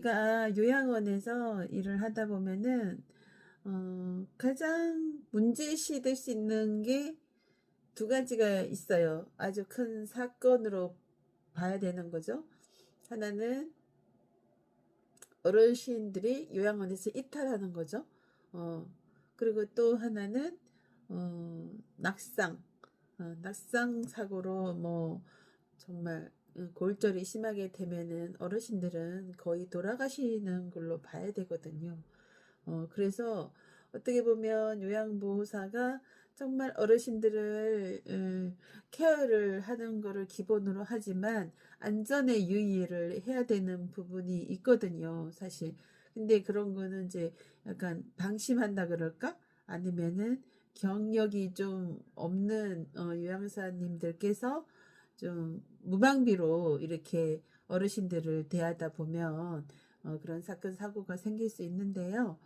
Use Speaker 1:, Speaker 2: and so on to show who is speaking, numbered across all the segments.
Speaker 1: 그러니까 요양원에서 일을 하다 보면은 어, 가장 문제시 될 수 있는 게 두 가지가 있어요. 아주 큰 사건으로 봐야 되는 거죠. 하나는 어르신들이 요양원에서 이탈하는 거죠. 어, 그리고 또 하나는 어, 낙상, 어, 낙상 사고로 뭐 정말 어, 골절이 심하게 되면은 어르신들은 거의 돌아가시는 걸로 봐야 되거든요. 어, 그래서 어떻게 보면 요양보호사가 정말 어르신들을 음, 케어를 하는 거를 기본으로 하지만 안전에 유의를 해야 되는 부분이 있거든요, 사실. 근데 그런 거는 이제 약간 방심한다 그럴까? 아니면은 경력이 좀 없는 어, 요양사님들께서 좀 무방비로 이렇게 어르신들을 대하다 보면 어, 그런 사건 사고가 생길 수 있는데요.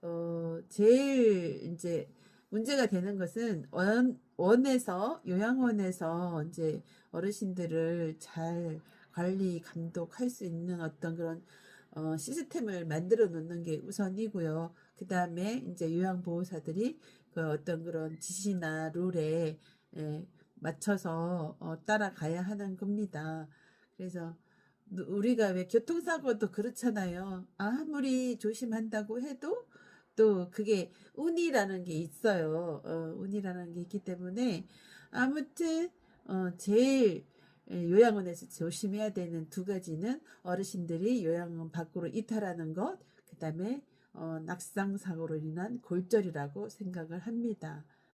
Speaker 1: 어, 제일 이제 문제가 되는 것은 원, 원에서 요양원에서 이제 어르신들을 잘 관리 감독할 수 있는 어떤 그런 어, 시스템을 만들어 놓는 게 우선이고요. 그 다음에 이제 요양보호사들이 그 어떤 그런 지시나 룰에 에, 맞춰서 어, 따라가야 하는 겁니다. 그래서 누- 우리가 왜 교통사고도 그렇잖아요. 아무리 조심한다고 해도 또 그게 운이라는 게 있어요. 어, 운이라는 게 있기 때문에 아무튼 어, 제일 에, 요양원에서 조심해야 되는 두 가지는 어르신들이 요양원 밖으로 이탈하는 것, 그 다음에 어, 낙상 사고로 인한 골절이라고 생각을 합니다.